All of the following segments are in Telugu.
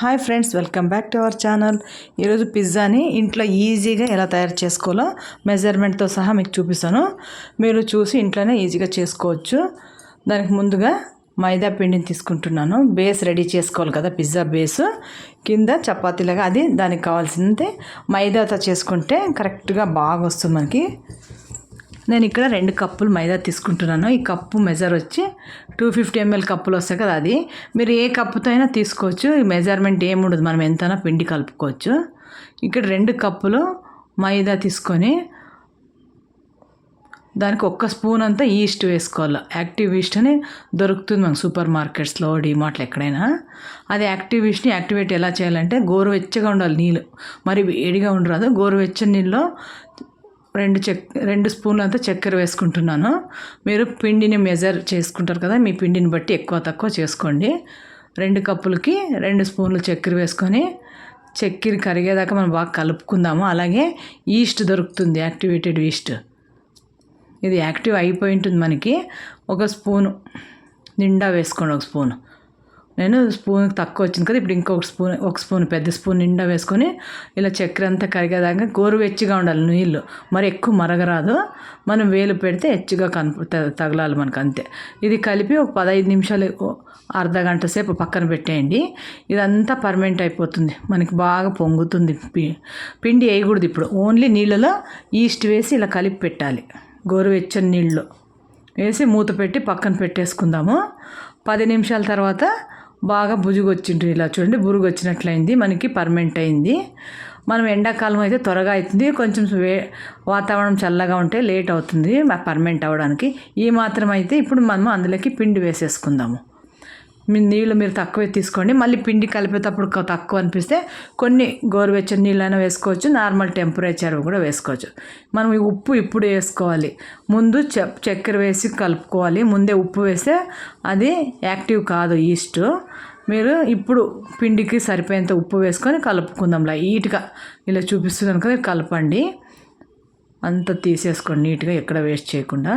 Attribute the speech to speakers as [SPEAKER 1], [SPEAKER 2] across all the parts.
[SPEAKER 1] Hi friends welcome back to our channel. ఈరోజు పిజ్జాని ఇంట్లో ఈజీగా ఎలా తయారు చేసుకోవాలో మెజర్మెంట్తో సహా మీకు చూపిస్తాను. మీరు చూసి ఇంట్లోనే ఈజీగా చేసుకోవచ్చు. దానికి ముందుగా మైదా పిండిని తీసుకుంటున్నాను. బేస్ రెడీ చేసుకోవాలి కదా పిజ్జా బేస్. కింద చపాతీలాగా అది దానికి కావాల్సింది. మైదాతో చేసుకుంటే కరెక్ట్గా బాగా వస్తుంది మనకి. నేను ఇక్కడ రెండు కప్పులు మైదా తీసుకుంటున్నాను. ఈ కప్పు మెజర్ వచ్చి టూ ఫిఫ్టీ ఎంఎల్ కప్పులు వస్తాయి కదా అది. మీరు ఏ కప్పుతో అయినా తీసుకోవచ్చు. ఈ మెజర్మెంట్ ఏముండదు మనం ఎంతైనా పిండి కలుపుకోవచ్చు. ఇక్కడ రెండు కప్పులు మైదా తీసుకొని దానికి ఒక్క స్పూన్ అంతా ఈస్ట్ వేసుకోవాలి. యాక్టివ్ ఈస్ట్ అని దొరుకుతుంది మనకు సూపర్ మార్కెట్స్లో డిమార్ట్లు ఎక్కడైనా. అది యాక్టివ్ ఈస్ట్ని యాక్టివేట్ ఎలా చేయాలంటే గోరువెచ్చగా ఉండాలి నీళ్ళు. మరి వేడిగా ఉండరాదు. గోరువెచ్చని నీళ్ళు రెండు చెక్ రెండు స్పూన్లు అంతా చక్కెర వేసుకుంటున్నాను. మీరు పిండిని మెజర్ చేసుకుంటారు కదా మీ పిండిని బట్టి ఎక్కువ తక్కువ చేసుకోండి. రెండు కప్పులకి రెండు స్పూన్లు చక్కెర వేసుకొని చక్కెర కరిగేదాకా మనం బాగా కలుపుకుందాము. అలాగే ఈస్ట్ దొరుకుతుంది యాక్టివేటెడ్ ఈస్ట్ ఇది యాక్టివ్ అయిపోయి ఉంటుంది మనకి. ఒక స్పూను నిండా వేసుకోండి ఒక స్పూన్. నేను స్పూన్ తక్కువ వచ్చింది కదా ఇప్పుడు ఇంకొక స్పూన్ ఒక స్పూన్ పెద్ద స్పూన్ నిండా వేసుకొని ఇలా చక్కెర అంతా కరిగేదాకా గోరువెచ్చిగా ఉండాలి నీళ్ళు. మరి ఎక్కువ మరగరాదు. మనం వేలు పెడితే హెచ్చుగా కనుప తగలాలి మనకు అంతే. ఇది కలిపి ఒక పదహైదు నిమిషాలు అర్ధ గంట సేపు పక్కన పెట్టేయండి. ఇదంతా పర్మనెంట్ అయిపోతుంది. మనకి బాగా పొంగుతుంది పిండి వేయకూడదు ఇప్పుడు. ఓన్లీ నీళ్ళలో ఈస్ట్ వేసి ఇలా కలిపి పెట్టాలి. గోరువెచ్చని నీళ్ళు. వేసి మూత పెట్టి పక్కన పెట్టేసుకుందాము. పది నిమిషాల తర్వాత బాగా బుజుగు వచ్చింటుంది ఇలా చూడండి బురుగు వచ్చినట్లయింది మనకి పర్మనెంట్ అయింది మనం ఎండాకాలం అయితే త్వరగా అవుతుంది కొంచెం వే వాతావరణం చల్లగా ఉంటే లేట్ అవుతుంది పర్మనెంట్ అవ్వడానికి. ఈ మాత్రం అయితే ఇప్పుడు మనం అందులోకి పిండి వేసేసుకుందాము. నీళ్ళు మీరు తక్కువే తీసుకోండి. మళ్ళీ పిండి కలిపేటప్పుడు తక్కువ అనిపిస్తే కొన్ని గోరువెచ్చని నీళ్ళైనా వేసుకోవచ్చు. నార్మల్ టెంపరేచర్ కూడా వేసుకోవచ్చు. మనం ఈ ఉప్పు ఇప్పుడు వేసుకోవాలి. ముందు చక్కెర వేసి కలుపుకోవాలి. ముందే ఉప్పు వేస్తే అది యాక్టివ్ కాదు ఈస్ట్. మీరు ఇప్పుడు పిండికి సరిపోయేంత ఉప్పు వేసుకొని కలుపుకుందాం లైట్గా ఇలా చూపిస్తున్నాను కదా కలపండి. అంత తీసేసుకోండి నీట్గా ఎక్కడ వేస్ట్ చేయకుండా.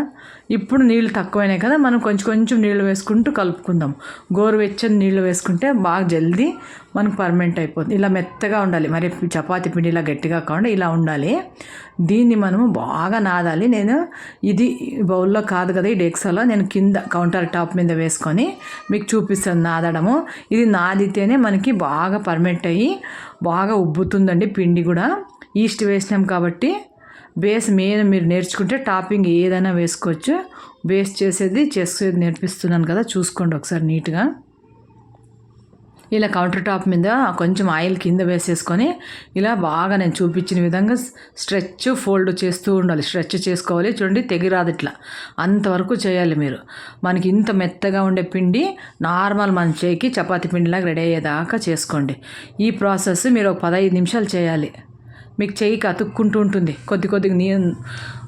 [SPEAKER 1] ఇప్పుడు నీళ్ళు తక్కువైనాయి కదా మనం కొంచెం కొంచెం నీళ్ళు వేసుకుంటూ కలుపుకుందాం. గోరువెచ్చని నీళ్ళు వేసుకుంటే బాగా జల్దీ మనకు పర్మనెంట్ అయిపోతుంది. ఇలా మెత్తగా ఉండాలి. మరి చపాతి పిండి ఇలా గట్టిగా కాకుండా ఇలా ఉండాలి. దీన్ని మనము బాగా నాదాలి. నేను ఇది బౌల్లో కాదు కదా ఈ డెక్సాలో నేను కింద కౌంటర్ టాప్ మీద వేసుకొని మీకు చూపిస్తాను నాదడము. ఇది నాదితేనే మనకి బాగా పర్మనెంట్ అయ్యి బాగా ఉబ్బుతుందండి పిండి కూడా. ఈస్ట్ వేసినాం కాబట్టి బేస్ మెయిన్ మీరు నేర్చుకుంటే టాపింగ్ ఏదైనా వేసుకోవచ్చు. బేస్ చేసేది చేసేది నేర్పిస్తున్నాను కదా చూసుకోండి ఒకసారి నీట్గా. ఇలా కౌంటర్ టాప్ మీద కొంచెం ఆయిల్ కింద వేసేసుకొని ఇలా బాగా నేను చూపించిన విధంగా స్ట్రెచ్ ఫోల్డ్ చేస్తూ ఉండాలి. స్ట్రెచ్ చేసుకోవాలి. చూడండి తెగిరాదు ఇట్లా. అంతవరకు చేయాలి మీరు. మనకి ఇంత మెత్తగా ఉండే పిండి నార్మల్ మన చేయికి చపాతి పిండిలాగా రెడీ అయ్యేదాకా చేసుకోండి. ఈ ప్రాసెస్ మీరు ఒక పదహైదు నిమిషాలు చేయాలి. మీకు చెయ్యికి అతుక్కుంటూ ఉంటుంది. కొద్ది కొద్దిగా నీ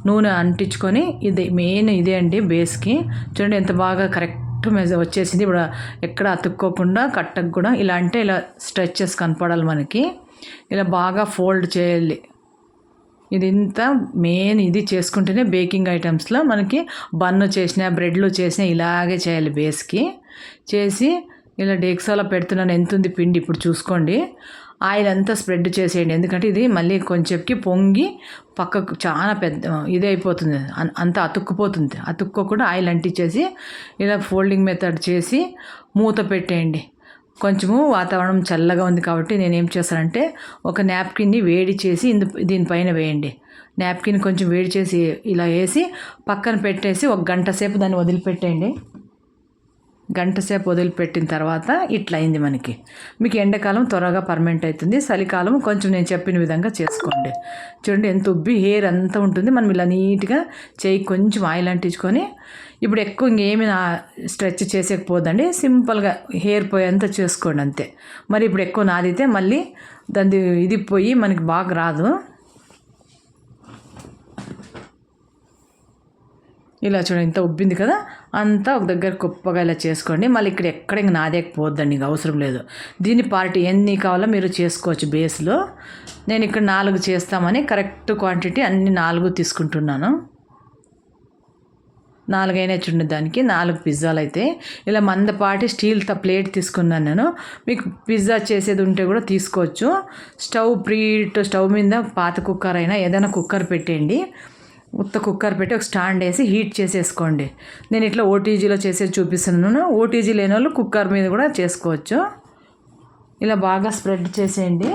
[SPEAKER 1] నూనె అంటించుకొని ఇది మెయిన్ ఇదే అండి బేస్కి. చూడండి ఎంత బాగా కరెక్ట్ మెజ వచ్చేసింది. ఇప్పుడు ఎక్కడ అతుక్కోకుండా కట్టకు కూడా ఇలా అంటే ఇలా స్ట్రెచెస్ కనపడాలి మనకి. ఇలా బాగా ఫోల్డ్ చేయాలి. ఇది ఇంత మెయిన్ ఇది చేసుకుంటేనే బేకింగ్ ఐటమ్స్లో మనకి బన్ను చేసిన బ్రెడ్లు చేసిన ఇలాగే చేయాలి బేస్కి. చేసి ఇలా డేక్సాలో పెడుతున్నాను. ఎంత ఉంది పిండి ఇప్పుడు చూసుకోండి. ఆయిల్ అంతా స్ప్రెడ్ చేసేయండి. ఎందుకంటే ఇది మళ్ళీ కొంచెంకి పొంగి పక్కకు చాలా పెద్ద ఇది అయిపోతుంది. అంత అతుక్కుపోతుంది. అతుక్కోకుండా ఆయిల్ అంటించేసి ఇలా ఫోల్డింగ్ మెథడ్ చేసి మూత పెట్టేయండి. కొంచెము వాతావరణం చల్లగా ఉంది కాబట్టి నేను ఏం చేస్తానంటే ఒక నాప్కిన్ని వేడి చేసి ఇందు దీనిపైన వేయండి. నాప్కిన్ కొంచెం వేడి చేసి ఇలా వేసి పక్కన పెట్టేసి ఒక గంట సేపు దాన్ని వదిలిపెట్టేయండి. గంటసేపు వదిలిపెట్టిన తర్వాత ఇట్లా అయింది మనకి. మీకు ఎండాకాలం త్వరగా పర్మనెంట్ అవుతుంది. చలికాలం కొంచెం నేను చెప్పిన విధంగా చేసుకోండి. చూడండి ఎంత ఉబ్బి హెయిర్ అంతా ఉంటుంది. మనం ఇలా నీట్గా చేయి కొంచెం ఆయిల్ అంటించుకొని ఇప్పుడు ఎక్కువ ఇంకేమి స్ట్రెచ్ చేసేకపోదండి. సింపుల్గా హెయిర్ పోయేంత చేసుకోండి అంతే. మరి ఇప్పుడు ఎక్కువ నాదితే మళ్ళీ దాని ఇది పోయి మనకి బాగా రాదు. ఇలా చూడండి ఇంత ఉబ్బింది కదా? అంతా ఒక దగ్గర కుప్పగా ఇలా చేసుకోండి. మళ్ళీ ఇక్కడ ఎక్కడ ఇంక నాదేకపోద్దండి ఇంక అవసరం లేదు. దీని పార్టీ ఎన్ని కావాలో మీరు చేసుకోవచ్చు బేస్లో. నేను ఇక్కడ నాలుగు చేస్తామని కరెక్ట్ క్వాంటిటీ అన్ని నాలుగు తీసుకుంటున్నాను. నాలుగైనా చూడండి దానికి నాలుగు పిజ్జాలు అయితే ఇలా మందపాటి స్టీల్ త ప్లేట్ తీసుకున్నాను నేను. మీకు పిజ్జా చేసేది ఉంటే కూడా తీసుకోవచ్చు. స్టవ్ ప్రీట్ స్టవ్ మీద పాత కుక్కర్ అయినా ఏదైనా కుక్కర్ పెట్టేయండి. ఉత్త కుక్కర్ పెట్టి ఒక స్టాండ్ వేసి హీట్ చేసేసుకోండి. నేను ఇట్లా ఓటీజీలో చేసేది చూపిస్తున్నాను. ఓటీజీ లేని వాళ్ళు కుక్కర్ మీద కూడా చేసుకోవచ్చు. ఇలా బాగా స్ప్రెడ్ చేసేయండి.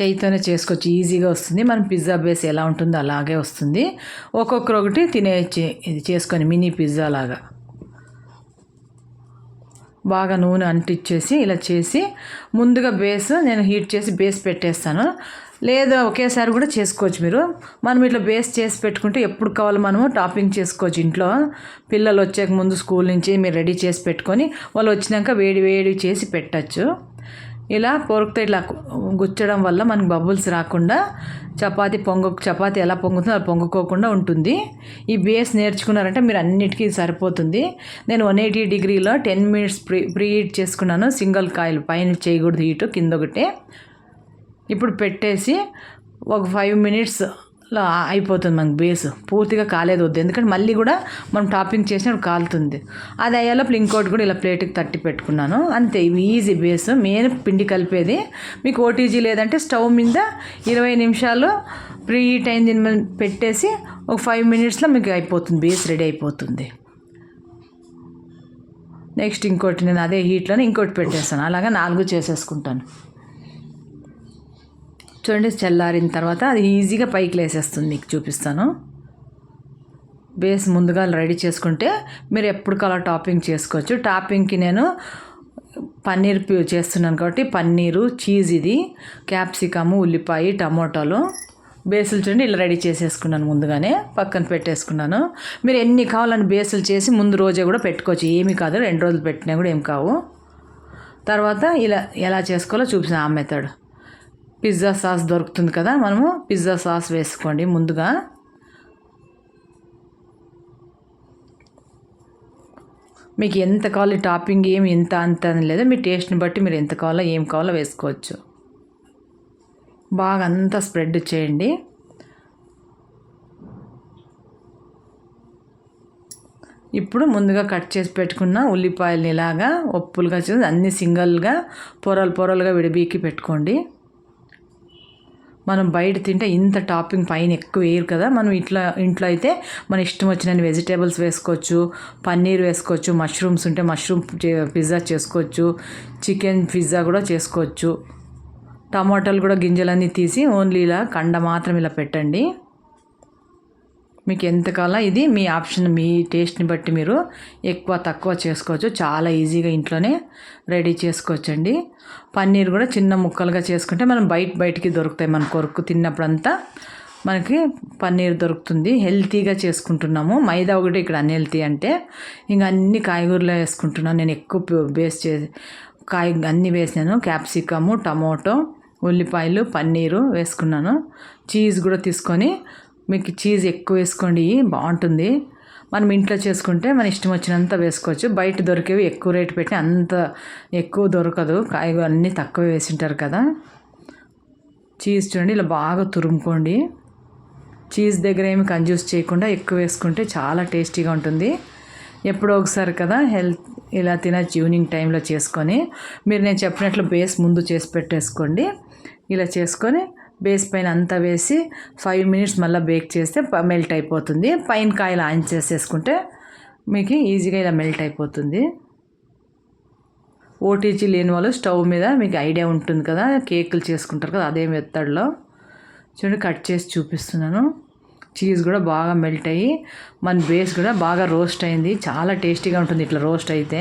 [SPEAKER 1] చేయితోనే చేసుకోవచ్చు. ఈజీగా వస్తుంది. మనం పిజ్జా బేస్ ఎలా ఉంటుందో అలాగే వస్తుంది. ఒక్కొక్కరు ఒకటి తినేయచ్చు. ఇది చేసుకొని మినీ పిజ్జా లాగా. బాగా నూనె అంటించేసి ఇలా చేసి ముందుగా బేస్ నేను హీట్ చేసి బేస్ పెట్టేస్తాను. లేదా ఒకేసారి కూడా చేసుకోవచ్చు మీరు. మనం ఇట్లా బేస్ చేసి పెట్టుకుంటే ఎప్పుడు కావాలో మనము టాపింగ్ చేసుకోవచ్చు ఇంట్లో. పిల్లలు వచ్చాక ముందు స్కూల్ నుంచి మీరు రెడీ చేసి పెట్టుకొని వాళ్ళు వచ్చినాక వేడి వేడి చేసి పెట్టచ్చు. ఇలా పొరుకుతో ఇట్లా గుచ్చడం వల్ల మనకు బబుల్స్ రాకుండా చపాతీ పొంగ చపాతీ ఎలా పొంగుతుందో అలా పొంగుకోకుండా ఉంటుంది. ఈ బేస్ నేర్చుకున్నారంటే మీరు అన్నిటికీ సరిపోతుంది. నేను వన్ ఎయిటీ డిగ్రీలో ten minutes pre pre heat చేసుకున్నాను. సింగిల్ కాయలు పైన చేయకూడదు హీటు కింద ఒకటి. ఇప్పుడు పెట్టేసి ఒక ఫైవ్ మినిట్స్ లో అయిపోతుంది మనకి బేస్. పూర్తిగా కాలేదు వద్దు. ఎందుకంటే మళ్ళీ కూడా మనం టాపింగ్ చేసినప్పుడు కాలుతుంది. అది అయ్యేలోపు ఇంకోటి కూడా ఇలా ప్లేట్కి తట్టి పెట్టుకున్నాను. అంతే ఇవి ఈజీ బేస్. మెయిన్ పిండి కలిపేది. మీకు ఓటీజీ లేదంటే స్టవ్ మీద ఇరవై నిమిషాలు ప్రీ హీట్ అయింది పెట్టేసి ఒక ఫైవ్ మినిట్స్లో మీకు అయిపోతుంది బేస్ రెడీ అయిపోతుంది. నెక్స్ట్ ఇంకోటి నేను అదే హీట్లోనే ఇంకోటి పెట్టేస్తాను. అలాగా నాలుగు చేసేసుకుంటాను. చూడండి చల్లారిన తర్వాత అది ఈజీగా పైకి లేసేస్తుంది. మీకు చూపిస్తాను. బేస్ ముందుగా రెడీ చేసుకుంటే మీరు ఎప్పుడు కలా టాపింగ్ చేసుకోవచ్చు. టాపింగ్కి నేను పన్నీర్ చేస్తున్నాను కాబట్టి పన్నీరు చీజ్ ఇది క్యాప్సికము ఉల్లిపాయ టమోటాలు. బేసులు చూడండి ఇలా రెడీ చేసేసుకున్నాను ముందుగానే. పక్కన పెట్టేసుకున్నాను. మీరు ఎన్ని కావాలని బేసులు చేసి ముందు రోజే కూడా పెట్టుకోవచ్చు. ఏమి కాదు. రెండు రోజులు పెట్టినా కూడా ఏం కావు. తర్వాత ఇలా ఎలా చేసుకోవాలో చూపిస్తాను ఆ మెథడ్ పిజ్జా సాస్ దొరుకుతుంది కదా మనము పిజ్జా సాస్ వేసుకోండి ముందుగా. మీకు ఎంత కావాలి టాపింగ్ ఏమి ఎంత అంత అని లేదా మీ టేస్ట్ని బట్టి మీరు ఎంత కావాలో ఏం కావాలో వేసుకోవచ్చు. బాగా అంతా స్ప్రెడ్ చేయండి. ఇప్పుడు ముందుగా కట్ చేసి పెట్టుకున్న ఉల్లిపాయలని ఇలాగా ఒప్పులుగా చేసి అన్ని సింగిల్గా పొరలు పొరలుగా విడిబీకి పెట్టుకోండి. మనం బయట తింటే ఇంత టాపింగ్ పైన ఎక్కువ వేయరు కదా. మనం ఇట్లా ఇంట్లో అయితే మన ఇష్టం వచ్చిన వెజిటేబుల్స్ వేసుకోవచ్చు పన్నీర్ వేసుకోవచ్చు మష్రూమ్స్ ఉంటే మష్రూమ్ పిజ్జా చేసుకోవచ్చు చికెన్ పిజ్జా కూడా చేసుకోవచ్చు. టమాటాలు కూడా గింజలన్నీ తీసి ఓన్లీ ఇలా కండ మాత్రం ఇలా పెట్టండి. మీకు ఎంత ఇది మీ ఆప్షన్ మీ టేస్ట్ని బట్టి మీరు ఎక్కువ తక్కువ చేసుకోవచ్చు. చాలా ఈజీగా ఇంట్లోనే రెడీ చేసుకోవచ్చండి. పన్నీర్ కూడా చిన్న ముక్కలుగా చేసుకుంటే మనం బయట బయటికి దొరుకుతాయి మన కొరకు తిన్నప్పుడంతా. మనకి పన్నీర్ దొరుకుతుంది. హెల్తీగా చేసుకుంటున్నాము. మైదా ఒకటి ఇక్కడ అన్హెల్తీ అంటే ఇంకా అన్ని కాయగూరలు వేసుకుంటున్నాను. నేను ఎక్కువ బేస్ చేసి కాయ అన్నీ వేసాను క్యాప్సికము టమోటో ఉల్లిపాయలు పన్నీరు వేసుకున్నాను. చీజ్ కూడా తీసుకొని మీకు చీజ్ ఎక్కువ వేసుకోండి బాగుంటుంది. మనం ఇంట్లో చేసుకుంటే మన ఇష్టం వచ్చినంత వేసుకోవచ్చు. బయట దొరికేవి ఎక్కువ రేటు పెట్టి అంత ఎక్కువ దొరకదు. కాయగూర అన్నీ తక్కువ వేసింటారు కదా. చీజ్ చూడండి ఇలా బాగా తురుముకోండి. చీజ్ దగ్గర ఏమి కన్జ్యూస్ చేయకుండా ఎక్కువ వేసుకుంటే చాలా టేస్టీగా ఉంటుంది. ఎప్పుడో ఒకసారి కదా హెల్త్ ఇలా తినచ్చు ఈవినింగ్ టైంలో చేసుకొని. మీరు నేను చెప్పినట్లు బేస్ ముందు చేసి పెట్టేసుకోండి. ఇలా చేసుకొని బేస్ పైన అంతా వేసి ఫైవ్ మినిట్స్ మళ్ళీ బేక్ చేస్తే మెల్ట్ అయిపోతుంది. పైన కాయలు ఆన్ చేసేసుకుంటే మీకు ఈజీగా ఇలా మెల్ట్ అయిపోతుంది. ఓటీజీ లేని వాళ్ళు స్టవ్ మీద మీకు ఐడియా ఉంటుంది కదా కేకులు చేసుకుంటారు కదా అదే మెత్తడ్లో చూడండి కట్ చేసి చూపిస్తున్నాను. చీజ్ కూడా బాగా మెల్ట్ అయ్యి మన బేస్ కూడా బాగా రోస్ట్ అయింది. చాలా టేస్టీగా ఉంటుంది ఇట్లా రోస్ట్ అయితే.